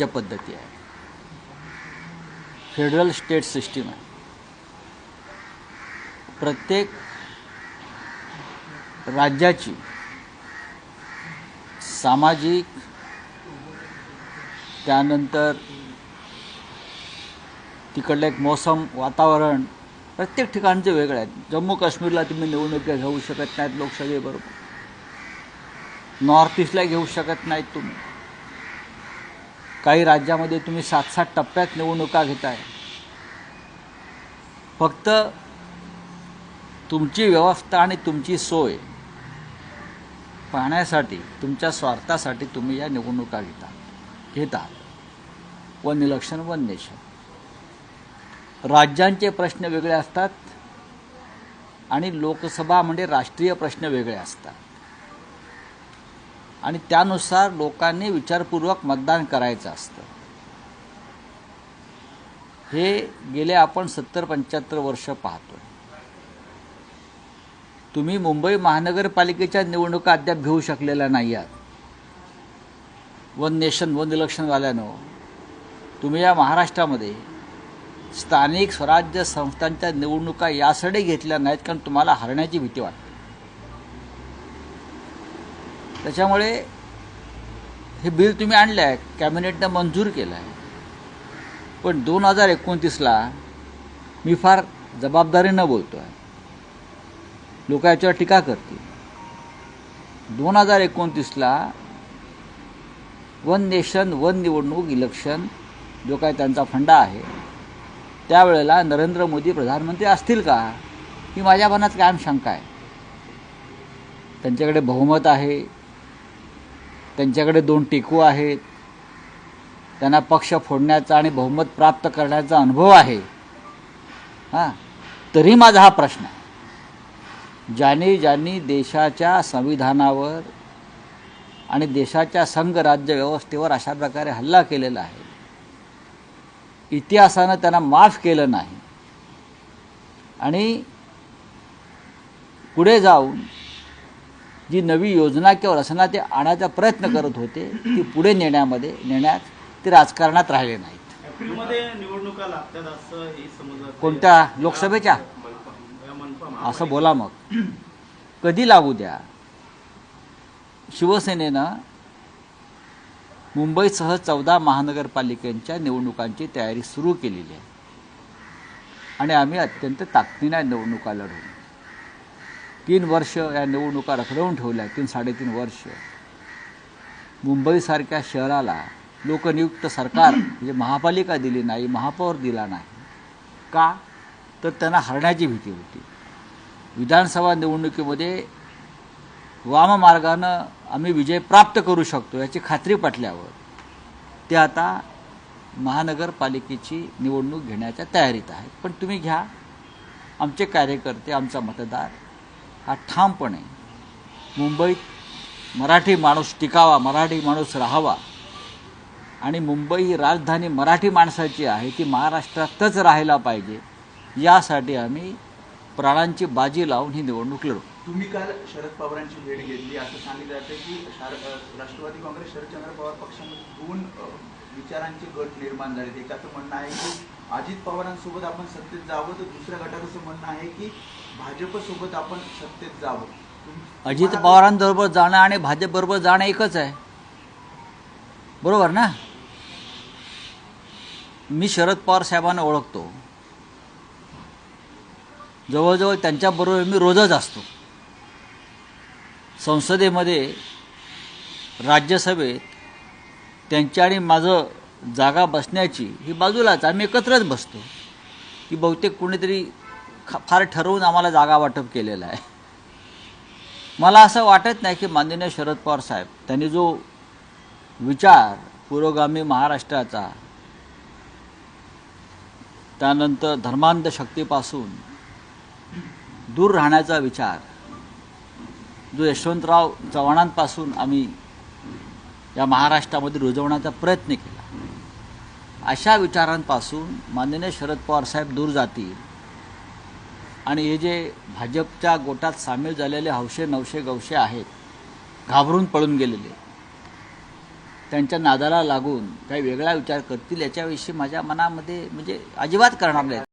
ज्या पद्धती आहे. फेडरल स्टेट सिस्टीम आहे. प्रत्येक राज्याची सामाजिक त्यानंतर तिकडलं एक मोसम वातावरण प्रत्येक ठिकाणचे वेगळे आहेत. जम्मू काश्मीरला तुम्ही निवडणुका घेऊ शकत नाहीत लोकसभे बरोबर नॉर्थ ईस्टला घेऊ शकत नाहीत तुम्ही. काही राज्यामध्ये तुम्ही सात सात टप्प्यात निवडणुका घेताय. फक्त तुमची व्यवस्था आणि तुमची सोय पाहण्यासाठी तुमच्या स्वार्थासाठी तुम्ही या निवडणुका घेता घेता. वन इलेक्शन वन नेशन राज्यांचे प्रश्न वेगळे असतात आणि लोकसभा म्हणजे राष्ट्रीय प्रश्न वेगळे असतात. आणि त्यानुसार लोकांनी विचारपूर्वक मतदान करायचं असतं. हे गेले आपण सत्तर पंच्याहत्तर वर्ष पाहतो. तुम्ही मुंबई महानगरपालिकेच्या निवडणुका अद्याप घेऊ शकलेल्या नाही आहात. वन नेशन वन इलेक्शनवाल्यानं तुम्ही या महाराष्ट्रामध्ये स्थानिक स्वराज्य संस्थांच्या निवडणुका यासाठी घेतल्या नाहीत कारण तुम्हाला हरण्याची भीती वाटते. त्याच्यामुळे हे बिल तुम्ही आणलं आहे कॅबिनेटनं मंजूर केलं आहे पण दोन हजार एकोणतीसला मी फार जबाबदारीनं बोलतो आहे लोक याच्यावर टीका करतील. दोन हजार एकोणतीसला वन नेशन वन निवडणूक इलेक्शन जो काय त्यांचा फंडा आहे त्यावेळेला नरेंद्र मोदी प्रधानमंत्री असतील का? ही माझ्या मनात कायम शंका आहे. त्यांच्याकडे बहुमत आहे. त्यांच्याकडे दोन टेकू आहेत. त्यांना पक्ष फोडण्याचा आणि बहुमत प्राप्त करण्याचा अनुभव आहे. हां तरी माझा हा प्रश्न आहे. ज्यांनी ज्यांनी देशाच्या संविधानावर आणि देशाच्या संघ राज्य व्यवस्थेवर अशा प्रकारे हल्ला केलेला आहे. इतिहासानं त्यांना माफ केलं नाही. आणि पुढे जाऊन जी नवी योजना किंवा रचना ते आणायचा प्रयत्न करत होते ती पुढे नेण्यामध्ये नेण्यात ते राजकारणात राहिले नाहीत. कोणत्या? लोकसभेच्या? असं बोला मग. कधी लागू द्या? शिवसेनेनं मुंबईसह चौदा महानगरपालिकांच्या निवडणुकांची तयारी सुरू केलेली आहे. आणि आम्ही अत्यंत ताकदीने निवडणुका लढवू. तीन वर्ष या निवडणुका रखडवून ठेवल्या तीन साडेतीन वर्ष. मुंबईसारख्या शहराला लोकनियुक्त सरकार म्हणजे महापालिका दिली नाही महापौर दिला नाही. का? तर त्यांना हरण्याची भीती होती. विधानसभा निवडणुकीमध्ये वाममार्गानं आम्ही विजय प्राप्त करू शकतो याची खात्री पटल्यावर ते आता महानगरपालिकेची निवडणूक घेण्याच्या तयारीत आहेत. पण तुम्ही घ्या आमचे कार्यकर्ते आमचा मतदार हा ठामपणे. मुंबईत मराठी माणूस टिकावा मराठी माणूस राहावा. आणि मुंबई ही राजधानी मराठी माणसाची आहे ती महाराष्ट्रातच राहायला पाहिजे. यासाठी आम्ही प्राणांची बाजी लावून ही निवडणूक लढू तुम्ही काल शरद पवारांची भेट घेतली असं सांगितलं जातं की राष्ट्रवादी काँग्रेस शरदचंद्र पवार पक्षामध्ये दोन विचारांचे गट निर्माण झाले. एकाचं म्हणणं आहे की अजित पवारांसोबत आपण सत्तेत जावं तर दुसऱ्या गटाचं म्हणणं आहे की भाजपसोबत आपण सत्तेत जावं. अजित पवारांबरोबर जाणं आणि भाजपबरोबर जाणं एकच आहे. बरोबर ना? मी शरद पवार साहेबांना ओळखतो. जवळजवळ त्यांच्याबरोबर मी रोजच असतो. संसदेमध्ये राज्यसभेत त्यांच्या आणि माझं जागा बसण्याची ही बाजूलाच आम्ही एकत्रच बसतो. की बहुतेक कोणीतरी फार ठरवून आम्हाला जागा वाटप केलेलं आहे. मला असं वाटत नाही की माननीय शरद पवार साहेब त्यांनी जो विचार पुरोगामी महाराष्ट्राचा त्यानंतर धर्मांध शक्तीपासून दूर राहण्याचा विचार जो यशवंतराव चव्हाणांपासून आम्ही या महाराष्ट्रामध्ये रुजवण्याचा प्रयत्न केला. अशा विचारांपासून माननीय शरद पवार साहेब दूर जातील. आणि हे जे भाजपच्या गोटात सामील झालेले हौशे नवशे गवशे आहेत घाबरून पळून गेलेले त्यांच्या नादाला लागून काही वेगळा विचार करतील याच्याविषयी माझ्या मनामध्ये म्हणजे अजिबात करणार नाही